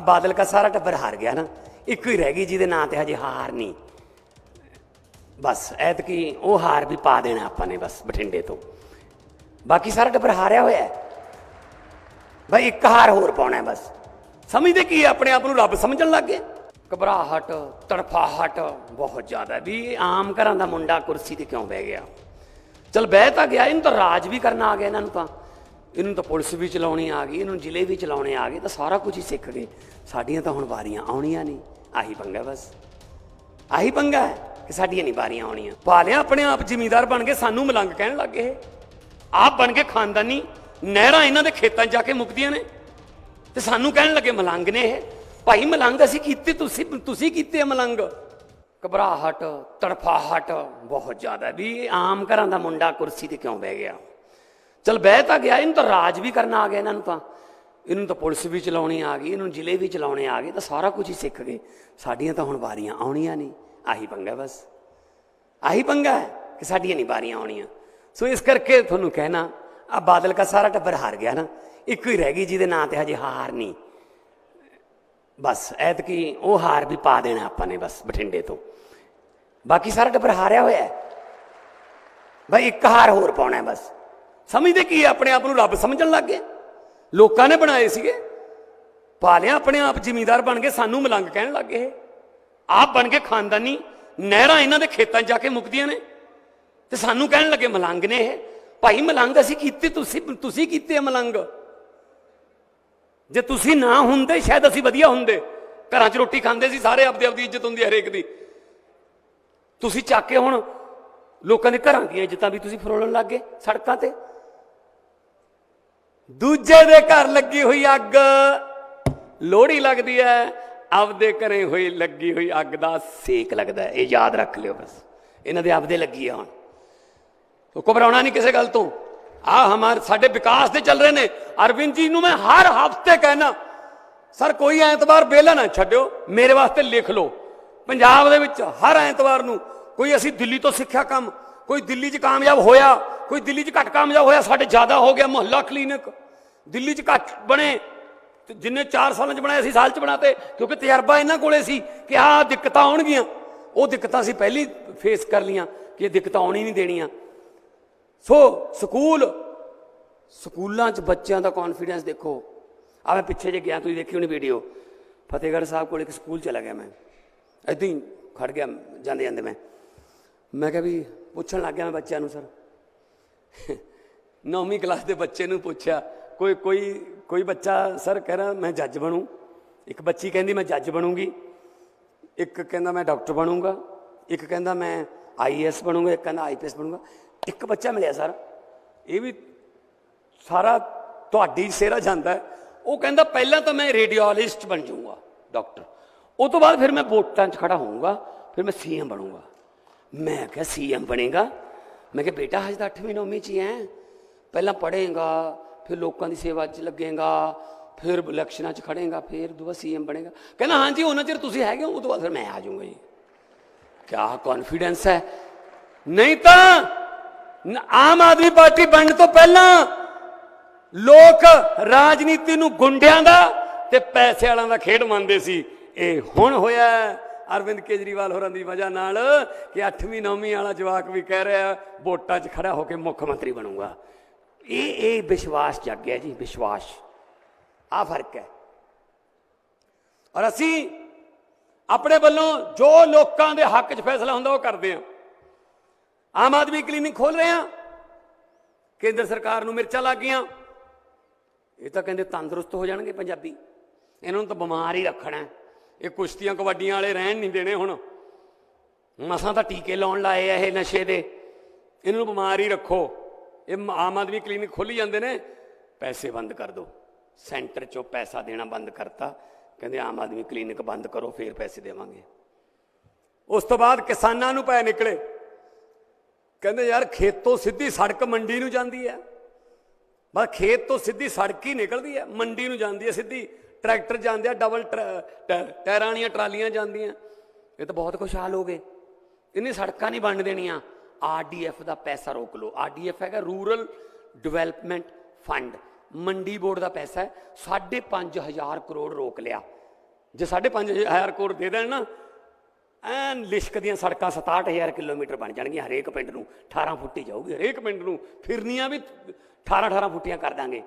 ਆ ਬਾਦਲ ਦਾ ਸਾਰਾ ਟੱਬਰ ਹਾਰ ਗਿਆ ਨਾ। ਇੱਕੋ ਹੀ ਰਹਿ ਗਈ, ਜਿਹਦੇ ਨਾਂ ਤੇ ਹਜੇ ਹਾਰ ਨਹੀਂ। ਬਸ, ਐਤਕੀ ਉਹ ਹਾਰ ਵੀ ਪਾ ਦੇਣਾ ਆਪਾਂ ਨੇ ਬਸ, ਬਠਿੰਡੇ ਤੋਂ। ਬਾਕੀ ਸਾਰਾ ਟੱਬਰ ਹਾਰਿਆ ਹੋਇਆ ਹੈ। ਭਾਈ ਇੱਕ ਹਾਰ ਹੋਰ ਪਾਉਣਾ ਬਸ। ਸਮਝਦੇ ਕੀ ਆਪਣੇ ਆਪ ਨੂੰ ਰੱਬ ਸਮਝਣ ਲੱਗ ਗਏ ਘਬਰਾਹਟ, ਤੜਫਾਹਟ ਬਹੁਤ ਜ਼ਿਆਦਾ ਵੀ ਆਮ ਘਰਾਂ ਦਾ ਮੁੰਡਾ ਕੁਰਸੀ ਤੇ ਕਿਉਂ ਬਹਿ ਗਿਆ? ਚਲ ਬਹਿ ਤਾਂ ਗਿਆ, ਇਹਨੂੰ ਤਾਂ ਰਾਜ ਵੀ ਕਰਨਾ ਆ ਗਿਆ ਇਹਨਾਂ ਨੂੰ ਤਾਂ। ਇਹਨੂੰ ਤਾਂ ਪੁਲਿਸ ਵੀ ਚਲਾਉਣੀ ਆ ਗਈ, ਇਹਨੂੰ ਜ਼ਿਲ੍ਹੇ ਵੀ ਚਲਾਉਣੇ ਆ ਗਏ, ਤਾਂ ਸਾਰਾ ਕੁਝ ਹੀ ਸਿੱਖ ਗਏ। ਸਾਡੀਆਂ ਤਾਂ ਹੁਣ ਵਾਰੀਆਂ ਆਉਣੀਆਂ ਨਹੀਂ। ਆਹੀ ਪੰਗਾ ਬਸ। ਆਹੀ ਪੰਗਾ ਹੈ ਕਿ ਸਾਡੀਆਂ ਨਹੀਂ ਵਾਰੀਆਂ ਆਉਣੀਆਂ। ਪਾ ਲਿਆ ਆਪਣੇ ਆਪ ਜ਼ਿਮੀਦਾਰ ਬਣ ਕੇ ਸਾਨੂੰ ਮਲੰਗ ਕਹਿਣ ਲੱਗ ਗਏ। ਆਪ ਬਣ ਕੇ ਖਾਨਦਾਨੀ ਨਹਿਰਾਂ ਇਹਨਾਂ ਦੇ ਖੇਤਾਂ 'ਚ ਜਾ ਕੇ ਮੁੱਕਦੀਆਂ ਨੇ। ਤੇ ਸਾਨੂੰ ਕਹਿਣ ਲੱਗੇ ਮਲੰਗ ਨੇ ਇਹ। ਭਾਈ ਮਲੰਗ ਅਸੀਂ ਕੀਤੇ, ਤੁਸੀਂ ਤੁਸੀਂ ਕੀਤੇ ਆ ਮਲੰਗ। ਘਬਰਾਹਟ, ਤੜਫਾਹਟ ਬਹੁਤ ਜ਼ਿਆਦਾ ਵੀ ਇਹ ਆਮ ਘਰਾਂ ਦਾ ਮੁੰਡਾ ਕੁਰਸੀ ਤੇ ਕਿਉਂ ਬਹਿ ਗਿਆ? ਚਲ ਬਹਿ ਤਾਂ ਗਿਆ, ਇਹਨੂੰ ਤਾਂ ਰਾਜ ਵੀ ਕਰਨਾ ਆ ਗਿਆ ਇਹਨਾਂ ਨੂੰ ਤਾਂ। ਇਹਨੂੰ ਤਾਂ ਪੁਲਿਸ ਵੀ ਚਲਾਉਣੀ ਆ ਗਈ, ਇਹਨੂੰ ਜ਼ਿਲ੍ਹੇ ਵੀ ਚਲਾਉਣੇ ਆ ਗਏ, ਤਾਂ ਸਾਰਾ ਕੁਝ ਹੀ ਸਿੱਖ ਗਏ। ਸਾਡੀਆਂ ਤਾਂ ਹੁਣ ਵਾਰੀਆਂ ਆਉਣੀਆਂ ਨਹੀਂ, ਆਹੀ ਪੰਗਾ ਬਸ। ਆਹੀ ਪੰਗਾ ਹੈ ਕਿ ਸਾਡੀਆਂ ਨਹੀਂ ਵਾਰੀਆਂ ਆਉਣੀਆਂ। ਸੋ ਇਸ ਕਰਕੇ ਤੁਹਾਨੂੰ ਕਹਿਣਾ, ਆ ਬਾਦਲ ਦਾ ਸਾਰਾ ਟੱਬਰ ਹਾਰ ਗਿਆ ਨਾ, ਇੱਕੋ ਹੀ ਰਹਿ ਗਈ ਜਿਹਦੇ ਨਾਂ ਤੇ ਹਜੇ ਹਾਰ ਨਹੀਂ। ਬਸ, ਐਤਕੀ ਉਹ ਹਾਰ ਵੀ ਪਾ ਦੇਣਾ ਆਪਾਂ ਨੇ ਬਸ, ਬਠਿੰਡੇ ਤੋਂ। ਬਾਕੀ ਸਾਰਾ ਟੱਬਰ ਹਾਰਿਆ ਹੋਇਆ ਹੈ। ਭਾਈ ਇੱਕ ਹਾਰ ਹੋਰ ਪਾਉਣਾ ਬਸ। ਸਮਝਦੇ ਕੀ ਹੈ? ਆਪਣੇ ਆਪ ਨੂੰ ਰੱਬ ਸਮਝਣ ਲੱਗ ਗਏ। ਲੋਕਾਂ ਨੇ ਬਣਾਏ ਸੀਗੇ। ਪਾ ਲਿਆ ਆਪਣੇ ਆਪ ਜ਼ਿਮੀਦਾਰ ਬਣ ਕੇ ਸਾਨੂੰ ਮਲੰਗ ਕਹਿਣ ਲੱਗ ਗਏ। ਆਪ ਬਣ ਕੇ ਖਾਨਦਾਨੀ, ਨਹਿਰਾਂ ਇਹਨਾਂ ਦੇ ਖੇਤਾਂ 'ਚ ਜਾ ਕੇ ਮੁਕਦੀਆਂ ਨੇ। ਤੇ ਸਾਨੂੰ ਕਹਿਣ ਲੱਗੇ, ਮਲੰਗ ਨੇ ਇਹ। ਭਾਈ, ਮਲੰਗ ਅਸੀਂ ਕੀਤੇ, ਤੁਸੀਂ ਤੁਸੀਂ ਕੀਤੇ ਆ ਮਲੰਗ। ਜੇ ਤੁਸੀਂ ਨਾ ਹੁੰਦੇ, ਸ਼ਾਇਦ ਅਸੀਂ ਵਧੀਆ ਹੁੰਦੇ। ਘਰਾਂ 'ਚ ਰੋਟੀ ਖਾਂਦੇ ਸੀ, ਸਾਰੇ ਆਪਦੇ ਆਪਦੀ ਇੱਜ਼ਤ ਹੁੰਦੀ ਹਰੇਕ ਦੀ। ਤੁਸੀਂ ਚੱਕ ਕੇ ਹੁਣ ਲੋਕਾਂ ਦੇ ਘਰਾਂ ਦੀਆਂ ਇੱਜ਼ਤਾਂ ਵੀ ਤੁਸੀਂ ਫਰੋਲਣ ਲੱਗ ਗਏ ਸੜਕਾਂ ਤੇ। ਦੂਜੇ ਦੇ ਘਰ ਲੱਗੀ ਹੋਈ ਅੱਗ। ਲੋਹੜੀ ਲੱਗਦੀ ਹੈ, ਆਪਦੇ ਘਰੇ ਹੋਈ ਲੱਗੀ ਹੋਈ ਅੱਗ ਦਾ ਸੇਕ ਲੱਗਦਾ ਹੈ। ਇਹ ਯਾਦ ਰੱਖ ਲਿਓ ਬਸ। ਇਹਨਾਂ ਦੇ ਆਪਦੇ ਲੱਗੀ ਆ ਹੁਣ। ਤੋ ਘਬਰਾਉਣਾ ਨਹੀਂ ਕਿਸੇ ਗੱਲ ਤੋਂ। ਆ ਹਮਾਰ ਸਾਡੇ ਵਿਕਾਸ ਦੇ ਚੱਲ ਰਹੇ ਨੇ। ਅਰਵਿੰਦ ਜੀ ਨੂੰ ਮੈਂ ਹਰ ਹਫ਼ਤੇ ਕਹਿਣਾ ਸਰ, ਕੋਈ ਐਤਵਾਰ ਬੇਲਾ ਨਾ ਛੱਡਿਓ। ਮੇਰੇ ਵਾਸਤੇ ਲਿਖ ਲਓ। ਪੰਜਾਬ ਦੇ ਵਿੱਚ ਹਰ ਐਤਵਾਰ ਨੂੰ ਕੋਈ ਅਸੀਂ ਦਿੱਲੀ ਤੋਂ ਸਿੱਖਿਆ ਕੰਮ, ਕੋਈ ਦਿੱਲੀ 'ਚ ਕਾਮਯਾਬ ਹੋਇਆ ਕੋਈ ਦਿੱਲੀ 'ਚ ਘੱਟ ਕਾਮਯਾਬ ਹੋਇਆ, ਸਾਡੇ ਜ਼ਿਆਦਾ ਹੋ ਗਿਆ ਮੁਹੱਲਾ ਕਲੀਨਿਕ। ਦਿੱਲੀ 'ਚ ਘੱਟ ਬਣੇ ਜਿੰਨੇ 4 ਸਾਲਾਂ 'ਚ ਬਣਾਏ ਅਸੀਂ ਸਾਲ 'ਚ ਬਣਾਤੇ, ਕਿਉਂਕਿ ਤਜਰਬਾ ਇਹਨਾਂ ਕੋਲੇ ਸੀ ਕਿ ਆਹ ਦਿੱਕਤਾਂ ਆਉਣਗੀਆਂ। ਉਹ ਦਿੱਕਤਾਂ ਅਸੀਂ ਪਹਿਲੀ ਫੇਸ ਕਰ ਲੀਆਂ ਕਿ ਇਹ ਦਿੱਕਤਾਂ ਆਉਣੀ ਨਹੀਂ ਦੇਣੀਆਂ। ਸੋ ਸਕੂਲ, ਸਕੂਲਾਂ 'ਚ ਬੱਚਿਆਂ ਦਾ ਕੌਨਫੀਡੈਂਸ ਦੇਖੋ। ਆ ਮੈਂ ਪਿੱਛੇ ਜੇ ਗਿਆ, ਤੁਸੀਂ ਦੇਖੀ ਹੋਣੀ ਵੀਡੀਓ ਫਤਿਹਗੜ੍ਹ ਸਾਹਿਬ ਕੋਲ ਇੱਕ ਸਕੂਲ ਚਲਾ ਗਿਆ ਮੈਂ। ਏਦਾਂ ਹੀ ਖੜ ਗਿਆ ਜਾਂਦੇ ਜਾਂਦੇ ਮੈਂ। ਮੈਂ ਕਿਹਾ ਵੀ ਪੁੱਛਣ ਲੱਗ ਗਿਆ ਮੈਂ ਬੱਚਿਆਂ ਨੂੰ, ਸਰ। ਨੌਵੀਂ ਕਲਾਸ ਦੇ ਬੱਚੇ ਨੂੰ ਪੁੱਛਿਆ, ਕੋਈ ਕੋਈ ਕੋਈ ਬੱਚਾ ਸਰ ਕਹਿ ਰਿਹਾ, ਮੈਂ ਜੱਜ ਬਣੂ। ਇੱਕ ਬੱਚੀ ਕਹਿੰਦੀ, ਮੈਂ ਜੱਜ ਬਣੂੰਗੀ। ਇੱਕ ਕਹਿੰਦਾ, ਮੈਂ ਡਾਕਟਰ ਬਣੂੰਗਾ। ਇੱਕ ਕਹਿੰਦਾ, ਮੈਂ ਆਈਐਸ ਬਣੂੰਗਾ। ਇੱਕ ਕਹਿੰਦਾ ਆਈਪੀਐਸ ਬਣੂੰਗਾ। ਇੱਕ ਬੱਚਾ ਮਿਲਿਆ, ਸਰ, ਇਹ ਵੀ ਸਾਰਾ ਤੁਹਾਡੀ ਸੇਰਾ ਜਾਂਦਾ ਉਹ ਕਹਿੰਦਾ, ਪਹਿਲਾਂ ਤਾਂ ਮੈਂ ਰੇਡੀਓਲੋਜਿਸਟ ਬਣ ਜਾਊਂਗਾ, ਡਾਕਟਰ। ਉਹ ਤੋਂ ਬਾਅਦ ਫਿਰ ਮੈਂ ਵੋਟਾਂ 'ਚ ਖੜਾ ਹੋਊਂਗਾ, ਫਿਰ ਮੈਂ ਸੀਐਮ ਬਣੂੰਗਾ। ਮੈਂ ਕਿਹਾ ਸੀਐਮ ਬਣੇਗਾ? ਮੈਂ ਕਿਹਾ, ਬੇਟਾ, ਹਜੇ ਤਾਂ 8ਵੀਂ 9ਵੀਂ 'ਚ ਹੀ ਹੈ ਪਹਿਲਾਂ ਪੜ੍ਹੇਗਾ, ਫਿਰ ਲੋਕਾਂ ਦੀ ਸੇਵਾ 'ਚ ਲੱਗੇਗਾ, ਫਿਰ ਇਲੈਕਸ਼ਨਾਂ 'ਚ ਖੜੇਗਾ ਫਿਰ ਦੁਬਾਰਾ ਸੀਐਮ ਬਣੇਗਾ। ਕਹਿੰਦਾ, ਹਾਂਜੀ, ਉਹਨਾਂ ਚਿਰ ਤੁਸੀਂ ਹੈਗੇ ਹੋ, ਉਹ ਤੋਂ ਬਾਅਦ ਫਿਰ ਮੈਂ ਆ ਜਾਊਂਗਾ ਜੀ। ਕਿਆ ਕੌਨਫੀਡੈਂਸ ਹੈ। ਨਹੀਂ ਤਾਂ ਆਮ ਆਦਮੀ ਪਾਰਟੀ ਬਣਨ ਤੋਂ ਪਹਿਲਾਂ ਲੋਕ ਰਾਜਨੀਤੀ ਨੂੰ ਗੁੰਡਿਆਂ ਦਾ ਤੇ ਪੈਸੇ ਵਾਲਿਆਂ ਦਾ ਖੇਡ ਮੰਨਦੇ ਸੀ। ਇਹ ਹੁਣ ਹੋਇਆ ਅਰਵਿੰਦ ਕੇਜਰੀਵਾਲ ਹੋਰਾਂ ਦੀ ਵਜ੍ਹਾ ਨਾਲ ਕਿ 8ਵੀਂ 9ਵੀਂ ਵਾਲਾ ਜਵਾਕ ਵੀ ਕਹਿ ਰਿਹਾ, ਵੋਟਾਂ 'ਚ ਖੜਾ ਹੋ ਕੇ ਮੁੱਖ ਮੰਤਰੀ ਬਣੂਗਾ। ਇਹ ਇਹ ਵਿਸ਼ਵਾਸ ਜਾਗ ਗਿਆ ਜੀ, ਵਿਸ਼ਵਾਸ। ਆ ਫ਼ਰਕ ਹੈ। ਔਰ ਅਸੀਂ ਆਪਣੇ ਵੱਲੋਂ ਜੋ ਲੋਕਾਂ ਦੇ ਹੱਕ 'ਚ ਫੈਸਲਾ ਹੁੰਦਾ ਉਹ ਕਰਦੇ ਹਾਂ। ਆਮ ਆਦਮੀ ਕਲੀਨਿਕ ਖੋਲ ਰਹੇ ਹਾਂ। ਕੇਂਦਰ ਸਰਕਾਰ ਨੂੰ ਮਿਰਚਾਂ ਲੱਗ ਗਈਆਂ। ਇਹ ਤਾਂ ਕਹਿੰਦੇ ਤੰਦਰੁਸਤ ਹੋ ਜਾਣਗੇ ਪੰਜਾਬੀ। ਇਹਨਾਂ ਨੂੰ ਤਾਂ ਬਿਮਾਰ ਹੀ ਰੱਖਣਾ ਇਹ ਕੁਸ਼ਤੀਆਂ ਕਬੱਡੀਆਂ ਵਾਲੇ ਰਹਿਣ ਨਹੀਂ ਦੇਣੇ ਹੁਣ। ਮਸਾਂ ਤਾਂ ਟੀਕੇ ਲਾਉਣ ਲਾਏ ਆ ਇਹ ਨਸ਼ੇ ਦੇ। ਇਹਨਾਂ ਨੂੰ ਬਿਮਾਰ ਹੀ ਰੱਖੋ। ਇਹ ਆਮ ਆਦਮੀ ਕਲੀਨਿਕ ਖੋਲੀ ਜਾਂਦੇ ਨੇ। ਪੈਸੇ ਬੰਦ ਕਰ ਦਿਓ। ਸੈਂਟਰ ਚੋਂ ਪੈਸਾ ਦੇਣਾ ਬੰਦ ਕਰਤਾ। ਕਹਿੰਦੇ ਆਮ ਆਦਮੀ ਕਲੀਨਿਕ ਬੰਦ ਕਰੋ, ਫੇਰ ਪੈਸੇ ਦੇਵਾਂਗੇ। ਉਸ ਤੋਂ ਬਾਅਦ ਕਿਸਾਨਾਂ ਨੂੰ ਪੈ ਨਿਕਲੇ। ਕਹਿੰਦੇ ਯਾਰ ਖੇਤੋਂ ਸਿੱਧੀ ਸੜਕ ਮੰਡੀ ਨੂੰ ਜਾਂਦੀ ਹੈ। ਬਸ ਖੇਤ ਤੋਂ ਸਿੱਧੀ ਸੜਕ ਹੀ ਨਿਕਲਦੀ ਹੈ। ਮੰਡੀ ਨੂੰ ਜਾਂਦੀ ਹੈ ਸਿੱਧੀ। ਟਰੈਕਟਰ ਜਾਂਦੇ ਆ ਡਬਲ ਟਰ- ਟੈ- ਟਾਇਰਾਂ ਵਾਲੀਆਂ ਟਰਾਲੀਆਂ ਜਾਂਦੀਆਂ। ਇਹ ਤਾਂ ਬਹੁਤ ਖੁਸ਼ਹਾਲ ਹੋ ਗਏ। ਇੰਨੀ ਸੜਕਾਂ ਨਹੀਂ ਬਣ ਦੇਣੀਆਂ। ਆਰਡੀਐਫ ਦਾ ਪੈਸਾ ਰੋਕ ਲਓ। ਆਰਡੀਐਫ ਹੈਗਾ rural development fund. Mandi board ਦਾ ਪੈਸਾ ਹੈ। 5.5000 ਕਰੋੜ ਰੋਕ ਲਿਆ। ਜੇ 5.5000 ਕਰੋੜ ਦੇ ਦੇਣ ਨਾ, ਐਨ ਲਿਸ਼ਕ ਦੀਆਂ ਸੜਕਾਂ 67000 ਕਿਲੋਮੀਟਰ ਬਣ ਜਾਣਗੀਆਂ ਹਰੇਕ ਪਿੰਡ ਨੂੰ। 18 ਫੁੱਟੀ ਜਾਊਗੀ। ਹਰੇਕ ਪਿੰਡ ਨੂੰ ਫਿਰਨੀਆਂ ਵੀ 18 18 ਫੁੱਟੀਆਂ ਕਰ ਦਾਂਗੇ।